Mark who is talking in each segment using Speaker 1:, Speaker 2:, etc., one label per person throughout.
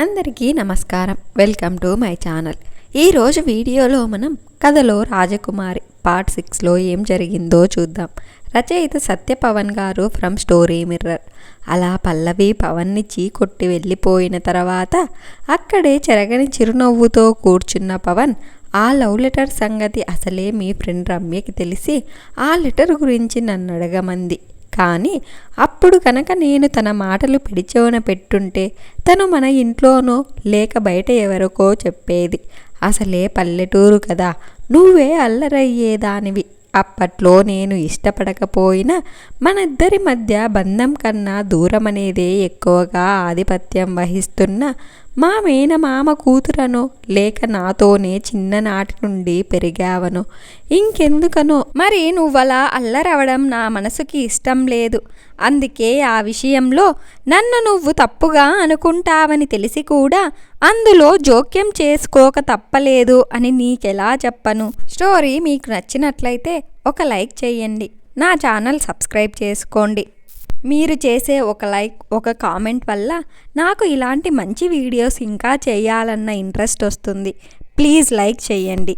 Speaker 1: అందరికీ నమస్కారం. Welcome to my channel. ఈరోజు వీడియోలో మనం కథలో రాజకుమారి పార్ట్ సిక్స్లో ఏం జరిగిందో చూద్దాం. రచయిత సత్యపవన్ గారు ఫ్రమ్ స్టోరీ మిర్రర్. అలా పల్లవి పవన్ని చీకొట్టి వెళ్ళిపోయిన తర్వాత అక్కడే చెరగని చిరునవ్వుతో కూర్చున్న పవన్ ఆ లవ్ లెటర్ సంగతి అసలే మీ ఫ్రెండ్ రమ్యకి తెలిసి ఆ లెటర్ గురించి నన్ను అడగమంది. కానీ అప్పుడు కనుక నేను తన మాటలు పిడిచోన పెట్టుంటే తను మన ఇంట్లోనో లేక బయట ఎవరికో చెప్పేది. అసలే పల్లెటూరు కదా నువ్వే అల్లరయ్యేదానివి. అప్పట్లో నేను ఇష్టపడకపోయినా మన ఇద్దరి మధ్య బంధం కన్నా దూరం అనేదే ఎక్కువగా ఆధిపత్యం వహిస్తున్న మా మేనమామ కూతురనో లేక నాతోనే చిన్ననాటి నుండి పెరిగావనో. ఇంకెందుకనో? మరి నువ్వలా అల్లరవడం నా మనసుకి ఇష్టం లేదు. అందుకే ఆ విషయంలో నన్ను నువ్వు తప్పుగా అనుకుంటావని తెలిసి కూడా అందులో జోక్యం చేసుకోక తప్పలేదు అని నీకెలా చెప్పను. స్టోరీ మీకు నచ్చినట్లయితే ఒక లైక్ చేయండి. నా ఛానల్ సబ్స్క్రైబ్ చేసుకోండి. మీరు చేసే ఒక లైక్ ఒక కామెంట్ వల్ల నాకు ఇలాంటి మంచి వీడియోస్ ఇంకా చేయాలన్న ఇంట్రెస్ట్ వస్తుంది. ప్లీజ్ లైక్ చేయండి.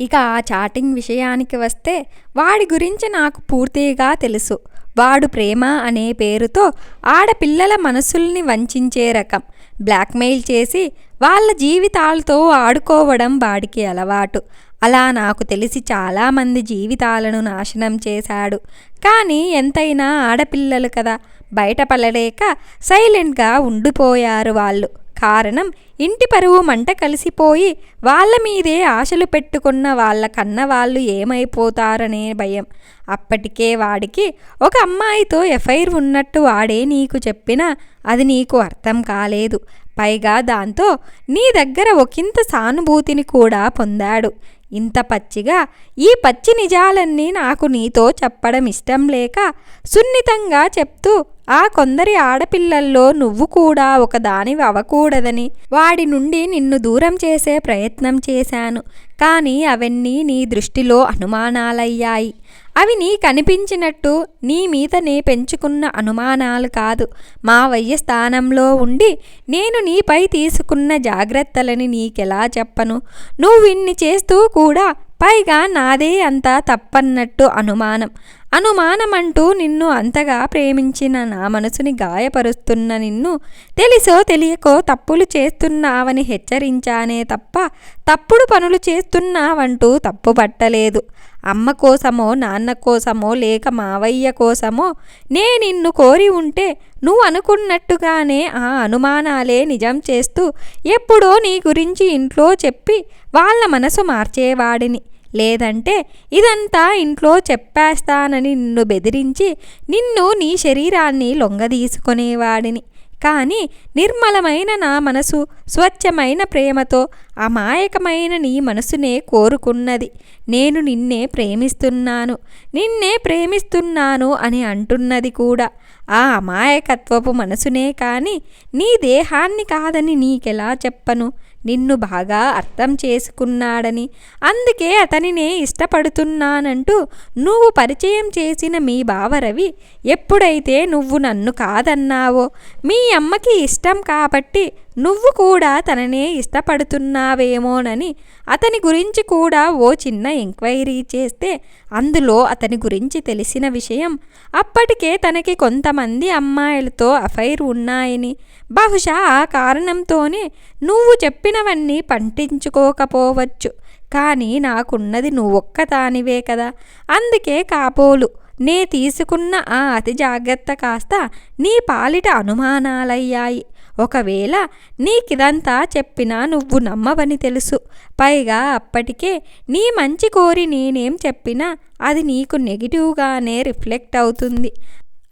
Speaker 1: ఇక ఆ చాటింగ్ విషయానికి వస్తే వాడి గురించి నాకు పూర్తిగా తెలుసు. వాడు ప్రేమ అనే పేరుతో ఆడపిల్లల మనసుల్ని వంచే రకం. బ్లాక్మెయిల్ చేసి వాళ్ళ జీవితాలతో ఆడుకోవడం వాడికి అలవాటు. అలా నాకు తెలిసి చాలామంది జీవితాలను నాశనం చేశాడు. కానీ ఎంతైనా ఆడపిల్లలు కదా. బయటపడలేక సైలెంట్గా ఉండిపోయారు వాళ్ళు. కారణం ఇంటి పరువు మంట కలిసిపోయి వాళ్ళ మీదే ఆశలు పెట్టుకున్న వాళ్ళ కన్న వాళ్ళు ఏమైపోతారనే భయం. అప్పటికే వాడికి ఒక అమ్మాయితో ఎఫ్ఐఆర్ ఉన్నట్టు వాడే నీకు చెప్పినా అది నీకు అర్థం కాలేదు. పైగా దాంతో నీ దగ్గర ఒకంత సానుభూతిని కూడా పొందాడు. ఇంత పచ్చిగా? ఈ పచ్చి నిజాలన్నీ నాకు నీతో చెప్పడం ఇష్టం లేక సున్నితంగా చెప్తూ ఆ కొందరి ఆడపిల్లల్లో నువ్వు కూడా ఒకదానివి అవ్వకూడదని వాడి నుండి నిన్ను దూరం చేసే ప్రయత్నం చేశాను. కానీ అవన్నీ నీ దృష్టిలో అనుమానాలయ్యాయి. అవి నీ కనిపించినట్టు నీ మీదనే పెంచుకున్న అనుమానాలు కాదు. మా వయ్య స్థానంలో ఉండి నేను నీపై తీసుకున్న జాగ్రత్తలని నీకెలా చెప్పను? నువ్వు ఇన్ని చేస్తూ కూడా పైగా నాదే అంతా తప్పన్నట్టు అనుమానం. అనుమానమంటూ నిన్ను అంతగా ప్రేమించిన నా మనసుని గాయపరుస్తున్న నిన్ను తెలిసో తెలియకో తప్పులు చేస్తున్నావని హెచ్చరించానే తప్ప తప్పుడు పనులు చేస్తున్నావంటూ తప్పు పట్టలేదు అమ్మ కోసమో నాన్న కోసమో లేక మావయ్య కోసమో నే నిన్ను కోరి ఉంటే నువ్వు అనుకున్నట్టుగానే ఆ అనుమానాలే నిజం చేస్తూ ఎప్పుడో నీ గురించి ఇంట్లో చెప్పి వాళ్ళ మనసు మార్చేవాడిని. లేదంటే ఇదంతా ఇంట్లో చెప్పేస్తానని నిన్ను బెదిరించి నిన్ను నీ శరీరాన్ని లొంగదీసుకునేవాడిని. కానీ నిర్మలమైన నా మనసు స్వచ్ఛమైన ప్రేమతో అమాయకమైన నీ మనసునే కోరుకున్నది. నేను నిన్నే ప్రేమిస్తున్నాను. నిన్నే ప్రేమిస్తున్నాను అని అంటున్నది కూడా. ఆ అమాయకత్వపు మనసునే కానీ నీ దేహాన్ని కాదని నీకెలా చెప్పను? నిన్ను బాగా అర్థం చేసుకున్నాడని. అందుకే అతనినే ఇష్టపడుతున్నానంటూ నువ్వు పరిచయం చేసిన మీ బావరవి ఎప్పుడైతే నువ్వు నన్ను కాదన్నావో మీ అమ్మకి ఇష్టం కాబట్టి నువ్వు కూడా తననే ఇష్టపడుతున్నావేమోనని అతని గురించి కూడా ఓ చిన్న ఎంక్వైరీ చేస్తే అందులో అతని గురించి తెలిసిన విషయం. అప్పటికే తనకి కొంతమంది అమ్మాయిలతో అఫైర్ ఉన్నాయని. బహుశా ఆ కారణంతోనే నువ్వు చెప్పినవన్నీ పంటించుకోకపోవచ్చు. కానీ నాకున్నది నువ్వొక్కదానివే కదా. అందుకే కాపోలు నే తీసుకున్న ఆ అతి జాగ్రత్త కాస్త నీ పాలిట అనుమానాలయ్యాయి. ఒకవేళ నీకిదంతా చెప్పినా నువ్వు నమ్మవని తెలుసు. పైగా అప్పటికే నీ మంచి కోరి నేనేం చెప్పినా అది నీకు నెగిటివ్గానే రిఫ్లెక్ట్ అవుతుంది.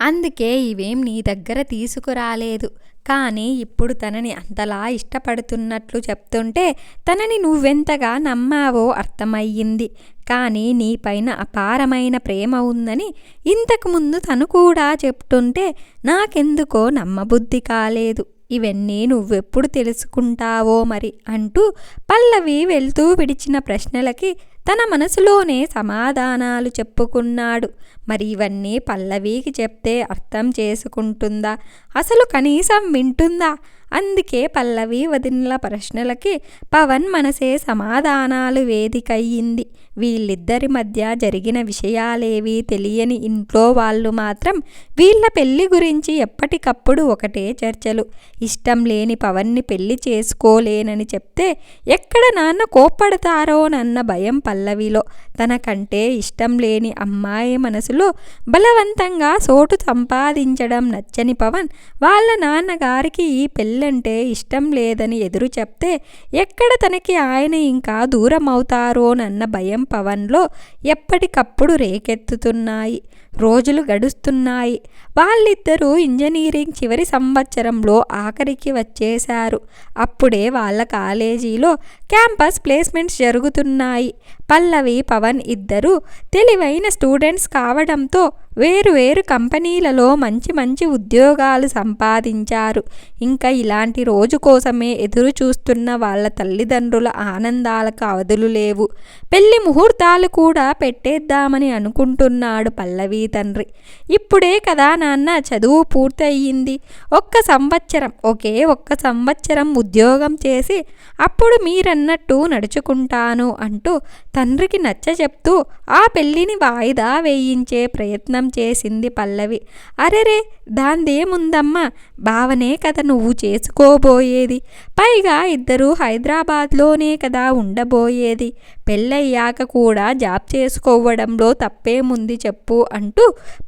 Speaker 1: అందుకే ఇవేం నీ దగ్గర తీసుకురాలేదు. కానీ ఇప్పుడు తనని అంతలా ఇష్టపడుతున్నట్లు చెప్తుంటే తనని నువ్వెంతగా నమ్మావో అర్థమయ్యింది. కానీ నీపైన అపారమైన ప్రేమ ఉందని ఇంతకుముందు తను కూడా చెప్తుంటే నాకెందుకో నమ్మబుద్ధి కాలేదు. ఇవన్నీ నువ్వెప్పుడు తెలుసుకుంటావో మరి అంటూ పల్లవి వెళ్తూ విడిచిన ప్రశ్నలకి తన మనసులోనే సమాధానాలు చెప్పుకున్నాడు. మరి ఇవన్నీ పల్లవికి చెప్తే అర్థం చేసుకుంటుందా? అసలు కనీసం వింటుందా? అందుకే పల్లవి వదినల ప్రశ్నలకి పవన్ మనసే సమాధానాలు వేదికయ్యింది. వీళ్ళిద్దరి మధ్య జరిగిన విషయాలేవీ తెలియని ఇంట్లో వాళ్ళు మాత్రం వీళ్ళ పెళ్ళి గురించి ఎప్పటికప్పుడు ఒకటే చర్చలు. ఇష్టం లేని పవన్ని పెళ్ళి చేసుకోలేనని చెప్తే ఎక్కడ నాన్న కోప్పడతారోనన్న భయం పల్లవిలో. తనకంటే ఇష్టం లేని అమ్మాయి మనసులో బలవంతంగా సోటు సంపాదించడం నచ్చని పవన్ వాళ్ళ నాన్నగారికి ఈ పెళ్ళంటే ఇష్టం లేదని ఎదురు చెప్తే ఎక్కడ తనకి ఆయన ఇంకా దూరం అవుతారోనన్న భయం పవన్లో ఎప్పటికప్పుడు రేకెత్తుతున్నాయి. రోజులు గడుస్తున్నాయి. వాళ్ళిద్దరూ ఇంజనీరింగ్ చివరి సంవత్సరంలో ఆఖరికి వచ్చేశారు. అప్పుడే వాళ్ళ కాలేజీలో క్యాంపస్ ప్లేస్మెంట్స్ జరుగుతున్నాయి. పల్లవి పవన్ ఇద్దరు తెలివైన స్టూడెంట్స్ కావడంతో వేరు వేరు కంపెనీలలో మంచి మంచి ఉద్యోగాలు సంపాదించారు. ఇంకా ఇలాంటి రోజు కోసమే ఎదురు చూస్తున్న వాళ్ళ తల్లిదండ్రుల ఆనందాలకు అవధులు లేవు. పెళ్ళి ముహూర్తాలు కూడా పెట్టేద్దామని అనుకుంటున్నాడు పల్లవి. తండ్రి. ఇప్పుడే కదా నాన్న చదువు పూర్తయింది. ఒక్క సంవత్సరం ఒకే ఒక్క సంవత్సరం ఉద్యోగం చేసి అప్పుడు మీరన్నట్టు నడుచుకుంటాను అంటూ తండ్రికి నచ్చ చెప్తూ ఆ పెళ్ళిని వాయిదా వేయించే ప్రయత్నం చేసింది పల్లవి. అరెరే దాందేముందమ్మా? బావనే కదా నువ్వు చేసుకోబోయేది. పైగా ఇద్దరూ హైదరాబాద్లోనే కదా ఉండబోయేది. పెళ్ళయ్యాక కూడా జాబ్ చేసుకోవడంలో తప్పేముంది చెప్పు అంటూ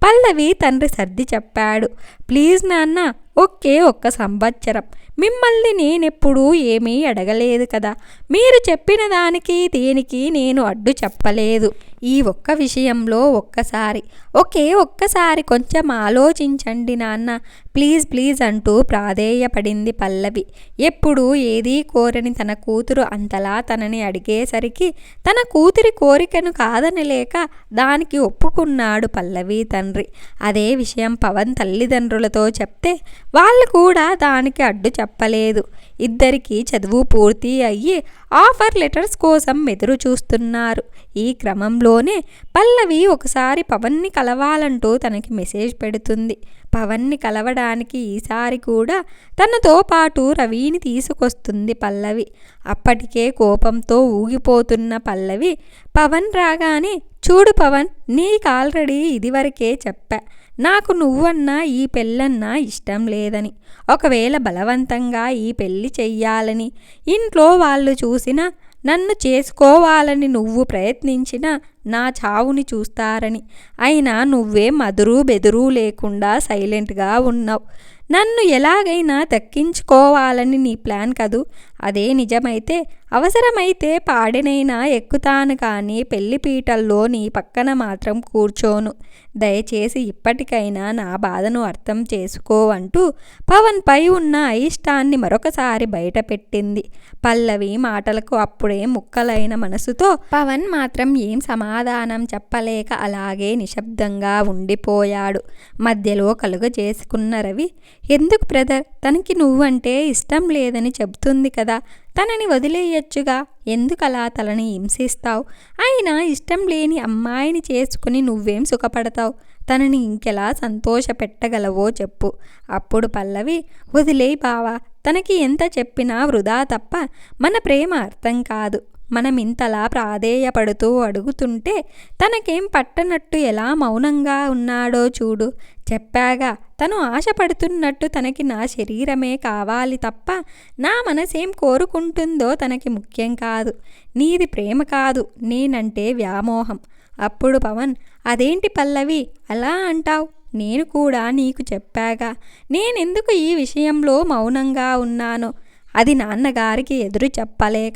Speaker 1: పల్లవి తండ్రి సర్ది చెప్పాడు. ప్లీజ్ నాన్న ఒకే ఒక్క సంవత్సరం. మిమ్మల్ని నేనెప్పుడూ ఏమీ అడగలేదు కదా. మీరు చెప్పిన దానికి దేనికి నేను అడ్డు చెప్పలేదు. ఈ ఒక్క విషయంలో ఒక్కసారి ఒకే ఒక్కసారి కొంచెం ఆలోచించండి నాన్న. ప్లీజ్ ప్లీజ్ అంటూ ప్రాధేయపడింది పల్లవి. ఎప్పుడు ఏదీ కోరని తన కూతురు అంతలా తనని అడిగేసరికి తన కూతురి కోరికను కాదనలేక దానికి ఒప్పుకున్నాడు పల్లవి తండ్రి. అదే విషయం పవన్ తల్లిదండ్రులతో చెప్తే వాళ్ళు కూడా దానికి అడ్డు చెప్ప చెప్పలేదు. ఇద్దరికీ చదువు పూర్తి అయ్యి ఆఫర్ లెటర్స్ కోసం ఎదురు చూస్తున్నారు. ఈ క్రమంలోనే పల్లవి ఒకసారి పవన్ని కలవాలంటూ తనకి మెసేజ్ పెడుతుంది. పవన్ని కలవడానికి ఈసారి కూడా తనతో పాటు రవిని తీసుకొస్తుంది పల్లవి. అప్పటికే కోపంతో ఊగిపోతున్న పల్లవి పవన్ రాగానే చూడు పవన్ నీకు ఆల్రెడీ ఇదివరకే చెప్పా. నాకు నువ్వన్నా ఈ పెళ్ళన్నా ఇష్టం లేదని. ఒకవేళ బలవంతంగా ఈ పెళ్ళి చెయ్యాలని ఇంట్లో వాళ్ళు చూసినా నన్ను చేసుకోవాలని నువ్వు ప్రయత్నించినా నా చావుని చూస్తారని. అయినా నువ్వే మదురు బెదురు లేకుండా సైలెంట్గా ఉన్నావు. నన్ను ఎలాగైనా దక్కించుకోవాలని నీ ప్లాన్ కదూ? అదే నిజమైతే అవసరమైతే పాడినైనా ఎక్కుతాను కానీ పెళ్ళిపీటల్లో నీ పక్కన మాత్రం కూర్చోను. దయచేసి ఇప్పటికైనా నా బాధను అర్థం చేసుకో అంటూ పవన్పై ఉన్న అయిష్టాన్ని మరొకసారి బయటపెట్టింది. పల్లవి మాటలకు అప్పుడే ముక్కలైన మనసుతో పవన్ మాత్రం ఏం సమాధానం చెప్పలేక అలాగే నిశ్శబ్దంగా ఉండిపోయాడు. మధ్యలో కలుగ చేసుకున్న రవి ఎందుకు బ్రదర్? తనకి నువ్వంటే ఇష్టం లేదని చెబుతుంది కదా. తనని వదిలేయొచ్చుగా. ఎందుకలా తలని హింసిస్తావు? అయినా ఇష్టం లేని అమ్మాయిని చేసుకుని నువ్వేం సుఖపడతావు? తనని ఇంకెలా సంతోష పెట్టగలవో చెప్పు. అప్పుడు పల్లవి వదిలేయి బావా. తనకి ఎంత చెప్పినా వృధా తప్ప మన ప్రేమ అర్థం కాదు. మనం ఇంతలా ప్రాధేయపడుతూ అడుగుతుంటే తనకేం పట్టనట్టు ఎలా మౌనంగా ఉన్నాడో చూడు. చెప్పాగా తను ఆశపడుతున్నట్టు తనకి నా శరీరమే కావాలి తప్ప నా మనసేం కోరుకుంటుందో తనకి ముఖ్యం కాదు. నీది ప్రేమ కాదు నేనంటే వ్యామోహం. అప్పుడు పవన్ అదేంటి పల్లవి అలా అంటావు? నేను కూడా నీకు చెప్పాగా నేనెందుకు ఈ విషయంలో మౌనంగా ఉన్నానో? అది నాన్నగారికి ఎదురు చెప్పలేక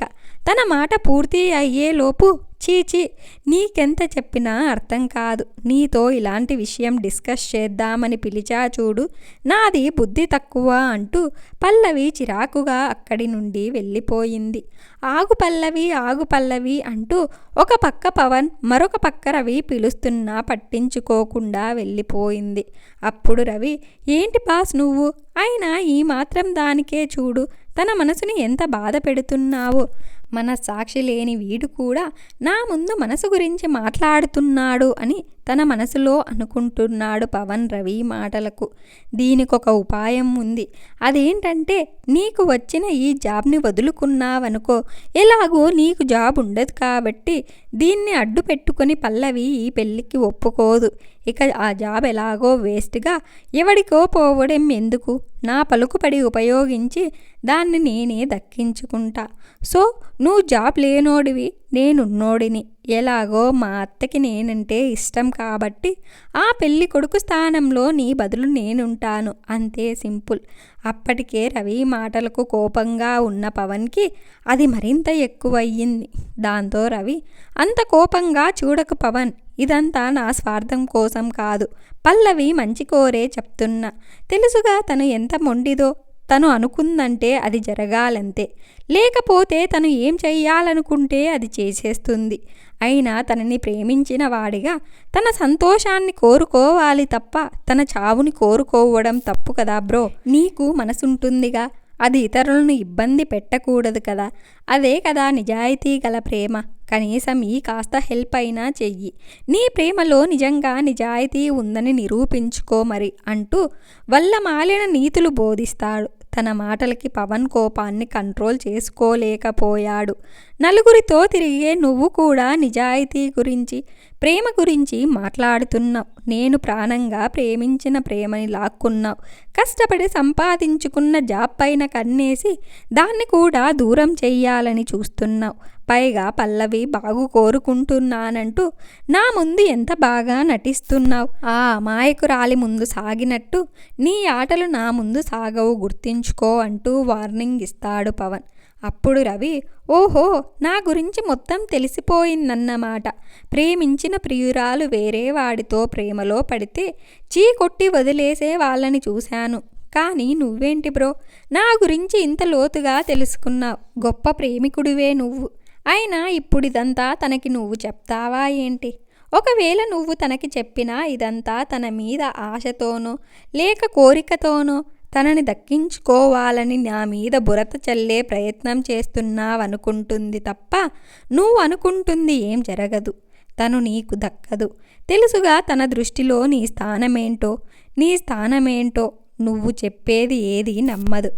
Speaker 1: తన మాట పూర్తి అయ్యేలోపు చీచి నీకెంత చెప్పినా అర్థం కాదు. నీతో ఇలాంటి విషయం డిస్కస్ చేద్దామని పిలిచా చూడు. నాది బుద్ధి తక్కువ అంటూ పల్లవి చిరాకుగా అక్కడి నుండి వెళ్ళిపోయింది. ఆగు పల్లవి ఆగు పల్లవి అంటూ ఒక పక్క పవన్ మరొక పక్క రవి పిలుస్తున్నా పట్టించుకోకుండా వెళ్ళిపోయింది. అప్పుడు రవి ఏంటి బాస్ నువ్వు? అయినా ఈ మాత్రం దానికే చూడు. తన మనసుని ఎంత బాధ పెడుతున్నావో. మన సాక్షి లేని వీడు కూడా నా ముందు మనసు గురించి మాట్లాడుతున్నాడు అని తన మనసులో అనుకుంటున్నాడు పవన్ రవి మాటలకు. దీనికొక ఉపాయం ఉంది. అదేంటంటే నీకు వచ్చిన ఈ జాబ్ని వదులుకున్నావనుకో ఎలాగో నీకు జాబ్ ఉండదు కాబట్టి దీన్ని అడ్డు పెట్టుకొని పల్లవి ఈ పెళ్ళికి ఒప్పుకోదు. ఇక ఆ జాబ్ ఎలాగో వేస్ట్గా ఎవడికో పోవడం ఎందుకు? నా పలుకుపడి ఉపయోగించి దాన్ని నేనే దక్కించుకుంటా. సో నువ్వు జాబ్ లేనోడివి నేనున్నోడిని ఎలాగో మా అత్తకి నేనంటే ఇష్టం కాబట్టి ఆ పెళ్ళి కొడుకు స్థానంలో నీ బదులు నేనుంటాను అంతే సింపుల్. అప్పటికే రవి మాటలకు కోపంగా ఉన్న పవన్కి అది మరింత ఎక్కువయ్యింది. దాంతో రవి అంత కోపంగా చూడకు పవన్ ఇదంతా నా స్వార్థం కోసం కాదు. పల్లవి మంచి కోరే చెప్తున్నా. తెలుసుగా తను ఎంత మొండిదో. తను అనుకుందంటే అది జరగాలంతే. లేకపోతే తను ఏం చెయ్యాలనుకుంటే అది చేసేస్తుంది. అయినా తనని ప్రేమించిన వాడిగా తన సంతోషాన్ని కోరుకోవాలి తప్ప తన చావుని కోరుకోవడం తప్పు కదా బ్రో. నీకు మనసుంటుందిగా. అది ఇతరులను ఇబ్బంది పెట్టకూడదు కదా. అదే కదా నిజాయితీ గల ప్రేమ. కనీసం ఈ కాస్త హెల్ప్ అయినా చెయ్యి. నీ ప్రేమలో నిజంగా నిజాయితీ ఉందని నిరూపించుకో మరి అంటూ వల్ల మాలిన నీతులు బోధిస్తాడు. తన మాటలకి పవన్ కోపాన్ని కంట్రోల్ చేసుకోలేకపోయాడు. నలుగురితో తిరిగే నువ్వు కూడా నిజాయితీ గురించి ప్రేమ గురించి మాట్లాడుతున్నావు. నేను ప్రాణంగా ప్రేమించిన ప్రేమని లాక్కున్నావు. కష్టపడి సంపాదించుకున్న జాబ్ పైన కన్నేసి దాన్ని కూడా దూరం చెయ్యాలని చూస్తున్నావు. పైగా పల్లవి బాగు కోరుకుంటున్నానంటూ నా ముందు ఎంత బాగా నటిస్తున్నావు? ఆ అమాయకురాలి ముందు సాగినట్టు నీ ఆటలు నా ముందు సాగవు గుర్తించుకో అంటూ వార్నింగ్ ఇస్తాడు పవన్. అప్పుడు రవి ఓహో నా గురించి మొత్తం తెలిసిపోయిందన్నమాట. ప్రేమించిన ప్రియురాలు వేరే వాడితో ప్రేమలో పడితే చీ కొట్టి వదిలేసే వాళ్ళని చూశాను. కానీ నువ్వేంటి బ్రో? నా గురించి ఇంత లోతుగా తెలుసుకున్నావు. గొప్ప ప్రేమికుడివే నువ్వు. అయినా ఇప్పుడు ఇదంతా తనకి నువ్వు చెప్తావా ఏంటి? ఒకవేళ నువ్వు తనకి చెప్పినా ఇదంతా తన మీద ఆశతోనో లేక కోరికతోనో తనని దక్కించుకోవాలని నా మీద బురత చల్లే ప్రయత్నం చేస్తున్నావనుకుంటుంది తప్ప నువ్వు అనుకుంటుంది ఏం జరగదు. తను నీకు దక్కదు. తెలుసుగా తన దృష్టిలో నీ స్థానమేంటో నీ స్థానమేంటో నువ్వు చెప్పేది ఏది నమ్మదు.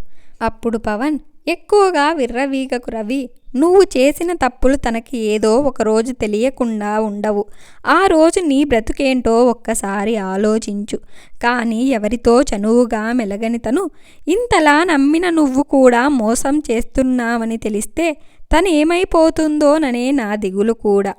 Speaker 1: అప్పుడు పవన్ ఎక్కువగా విర్రవీగకు రవి నువ్వు చేసిన తప్పులు తనకి ఏదో ఒకరోజు తెలియకుండా ఉండవు. ఆ రోజు నీ బ్రతుకేంటో ఒక్కసారి ఆలోచించు. కానీ ఎవరితో చనువుగా మెలగని తను ఇంతలా నమ్మిన నువ్వు కూడా మోసం చేస్తున్నావని తెలిస్తే తనేమైపోతుందోననే నా దిగులు కూడా.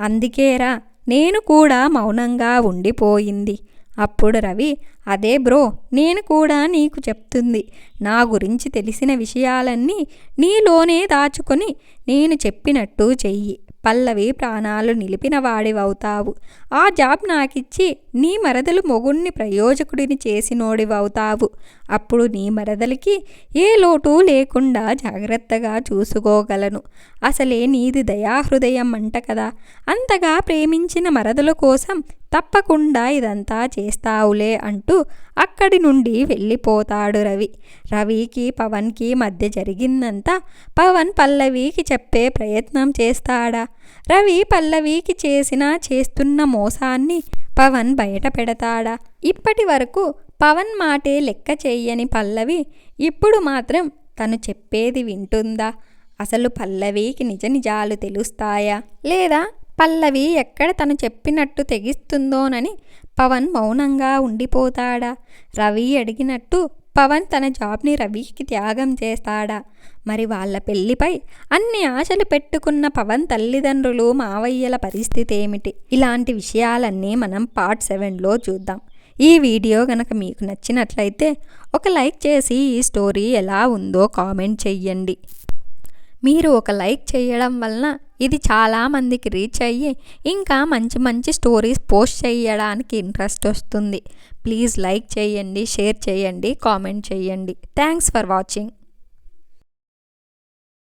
Speaker 1: అందుకేరా నేను కూడా మౌనంగా ఉండిపోయింది. అప్పుడు రవి అదే బ్రో నేను కూడా నీకు చెప్తుంది. నా గురించి తెలిసిన విషయాలన్నీ నీలోనే దాచుకొని నేను చెప్పినట్టు చెయ్యి. పల్లవి ప్రాణాలు నిలిపిన వాడివవుతావు. ఆ జాబ్ నాకిచ్చి నీ మరదలు మొగుణ్ణి ప్రయోజకుడిని చేసినోడివవుతావు. అప్పుడు నీ మరదలికి ఏ లోటు లేకుండా జాగ్రత్తగా చూసుకోగలను. అసలే నీది దయాహృదయం అంట కదా. అంతగా ప్రేమించిన మరదల కోసం తప్పకుండా ఇదంతా చేస్తావులే అంటూ అక్కడి నుండి వెళ్ళిపోతాడు రవి. రవికి పవన్కి మధ్య జరిగిందంతా పవన్ పల్లవికి చెప్పే ప్రయత్నం చేస్తాడా? రవి పల్లవికి చేసిన చేస్తున్న మోసాన్ని పవన్ బయట పెడతాడా? ఇప్పటి వరకు పవన్ మాటే లెక్క చేయని పల్లవి ఇప్పుడు మాత్రం తను చెప్పేది వింటుందా? అసలు పల్లవికి నిజ నిజాలు తెలుస్తాయా? లేదా పల్లవి ఎక్కడ తను చెప్పినట్టు తెగిస్తుందోనని పవన్ మౌనంగా ఉండిపోతాడా? రవి అడిగినట్టు పవన్ తన జాబ్ని రవికి త్యాగం చేస్తాడా? మరి వాళ్ళ పెళ్ళిపై అన్ని ఆశలు పెట్టుకున్న పవన్ తల్లిదండ్రులు మావయ్యల పరిస్థితి ఏమిటి? ఇలాంటి విషయాలన్నీ మనం పార్ట్ సెవెన్లో చూద్దాం. ఈ వీడియో కనుక మీకు నచ్చినట్లయితే ఒక లైక్ చేసి ఈ స్టోరీ ఎలా ఉందో కామెంట్ చెయ్యండి. మీరు ఒక లైక్ చేయడం వలన ఇది చాలామందికి రీచ్ అయ్యి ఇంకా మంచి మంచి స్టోరీస్ పోస్ట్ చేయడానికి ఇంట్రెస్ట్ వస్తుంది. ప్లీజ్ లైక్ చేయండి షేర్ చేయండి కామెంట్ చేయండి. Thanks for watching.